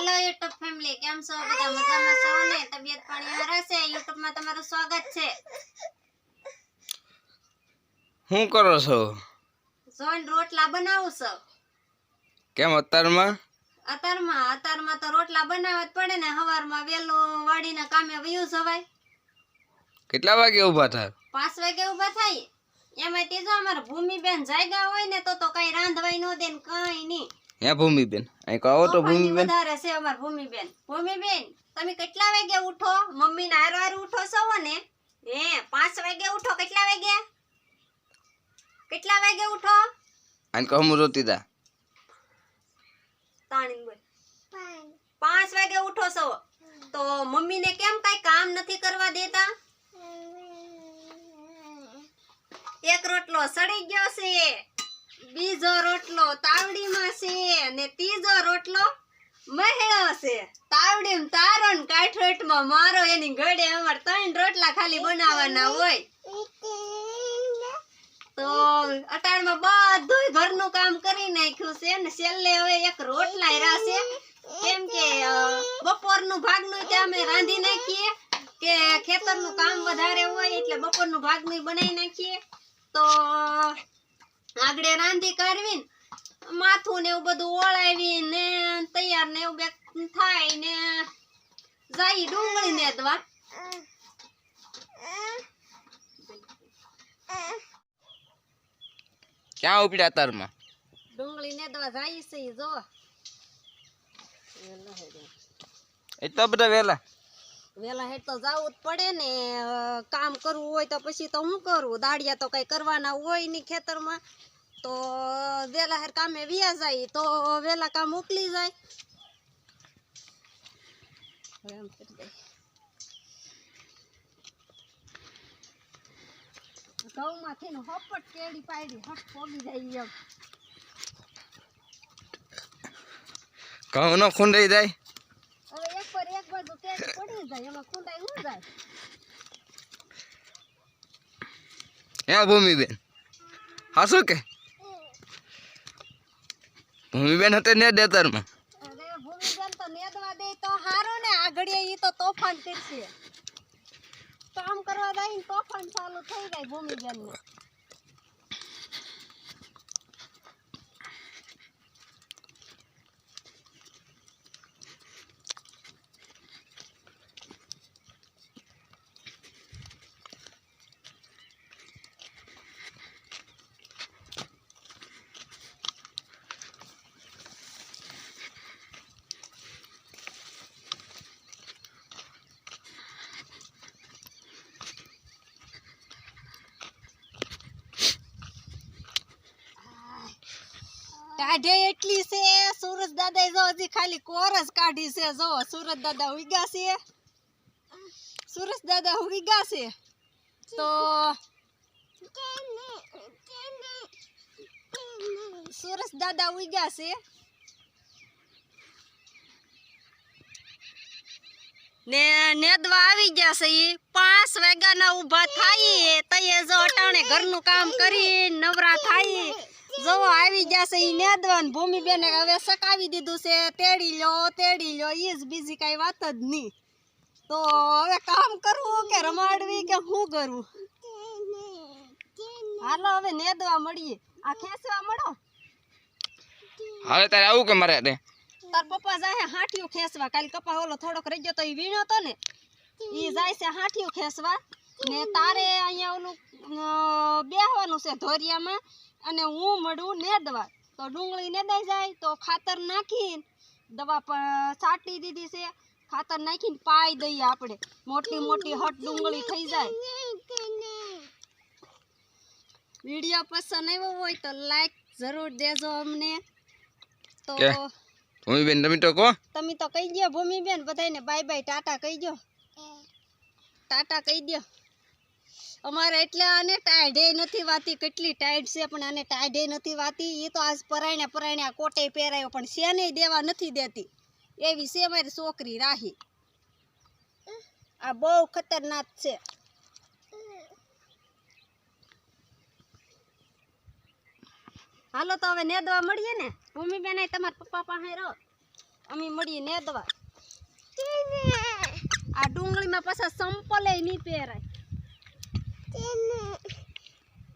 હાલો YouTube family કેમ છો? બધા મજામાં છો ને? તબિયત પાણી હારા છે? યુટ્યુબમાં તમારું સ્વાગત છે. શું કરો છો? જોન રોટલા બનાવું છો. કેમ અત્યારમાં? અત્યારમાં અત્યારમાં તો રોટલા બનાવવા જ પડે ને. સવારમાં વહેલું વાડીના કામે વયું જવાય. કેટલા વાગે ઊભા થાય? પાંચ વાગે ઊભા થાય. એમાં તે જો અમારા ભૂમિબેન જાગ્યા હોય ને તો તો કઈ રાંધવાય ન દે ને કઈ નહીં. હે ભૂમિબેન? અહીં કહો તો ભૂમિબેન. વધારે છે અમાર ભૂમિબેન. ભૂમિબેન તમે કેટલા વાગે ઉઠો? મમ્મી ના હારો હારો ઉઠો છો ને હે પાંચ વાગે ઉઠો? કેટલા વાગે? કેટલા વાગે ઉઠો? અહીં કહો હું રોતી તા તાણીને બોલ. 5 વાગે ઉઠો છો તો મમ્મી ને કેમ કઈ કામ નથી કરવા દેતા? એક રોટલો સડી ગયો છે. બીજો રોટલો તાવડીમાં છે અને ત્રીજો રોટલો મહેળો છે. તાવડીમાં તારો ને મારો, એની ઘડે અમાર ત્રણ રોટલા ખાલી બનાવવાના હોય. તો અટાણમાં બધું ઘરનું કામ કરી નાખ્યું છે ને છેલ્લે હવે એક રોટલા કેમ કે બપોરનું ભાગનું તે અમે રાંધી નાખીએ કે ખેતરનું કામ વધારે હોય એટલે બપોરનું ભાગનું બનાવી નાખીએ. તો આગળ રાંધી કાઢવીને માથું ને એવું બધું ઓળાવી ને તૈયાર ને એવું બેક થાય ને જાય ડુંગળી ને દવા ક્યાં ઉપડ્યા અત્યારમાં ડુંગળી ને દવા જાય છે જો. એ તો બધા વેલા. વેલા હેઠ તો જવું જ પડે ને કામ કરવું હોય તો પછી તો હું કરું? દાડિયા તો કઈ કરવાના હોય નહીં ખેતરમાં. તો કામે વ્યા જાય તો વેલા કામ ઉકલી જાય. ઘઉંમાંથી હપટ કેળી પાડી હટ પોગી જાય એમ. ઘઉં નો ખુંડાઈ જાય? હવે એક પર એક બાજુ કેળી પડી જાય એમાં ખૂંડાઈ હું જાય. હે ભૂમિબેન? હાસો કે? ભૂમિબેન હતી ને અરે ભૂમિબેન તો નેદવા દે તો હારો ને આગળીએ ઈ તો તોફાન કરશે કામ કરવા જાય તોફાન ચાલુ થઈ જાય ભૂમિબેન કાઢે એટલી છે. સુરજ દાદા જો હજી ખાલી કોરસ કાઢી છે. જો સુરજ દાદા ઉગ્યા છે. સુરજ દાદા ઉગ્યા છે. તો સુરજ દાદા ઉગ્યા છે. ને નેદવા આવી ગયા છે. એ પાંચ વાગ્યાના ઊભા થાય. તઈએ જો અટાણે ઘરનું કામ કરી, નવરા થાય. જો આવી ગયા છે ઈ નેદવાન ભૂમિબેને હવે સકાવી દીધું છે તેડી લ્યો તેડી લો ઈ જ બીજી કઈ વાત જ નહીં. તો હવે કામ કરવું કે રમાડવી કે શું કરવું? હાલો હવે નેદવા મળીએ. આ ખેંચવા મળો. હવે તારે આવું કે મારે તે તાર પપ્પા જાય હાંઠિયું ખેંચવા. કાલ કપા ઓલો થોડોક રહી ગયો તો ઈ વીણ્યો તો ને. ઈ જાય છે હાંઠિયું ખેંચવા. ને તારે અહીંયા ઓલું બેહવાનું છે ધોરિયામાં અને હું મળું નેદવા. તો ડુંગળી નેદાઈ જાય તો ખાતર નાખીને દવા પણ છાંટી દીધી છે. ખાતર નાખીને પાઈ દઈએ આપણે. મોટી મોટી હટ ડુંગળી થઈ જાય. વીડિયો પસંદ આવ્યો હોય તો લાઈક જરૂર દેજો અમને. તો? ભૂમિબેન તમે તો કહો. તમે તો કહી દો ભૂમિબેન બધાને બાય બાય ટાટા કહી દો ટાટા કહી દો અમારે એટલે આને ટાઢે નથી વાતી કેટલી ટાઈટ છે પણ આને ટાઢે નથી વાતી. એ તો આજ પરાયણે પરાયણે કોટે પહેરાયો પણ શેને દેવા નથી દેતી. એવી છે મારી છોકરી રાહી. આ બહુ ખતરનાક છે. હાલો તો હવે નેદવા મળીએ ને? ભૂમિબેન તમારા પપ્પા પાસે રહો. અમે મળીએ નેદવા. આ ડુંગળીમાં પાછા સંપલે નહીં પહેરાય. Cina.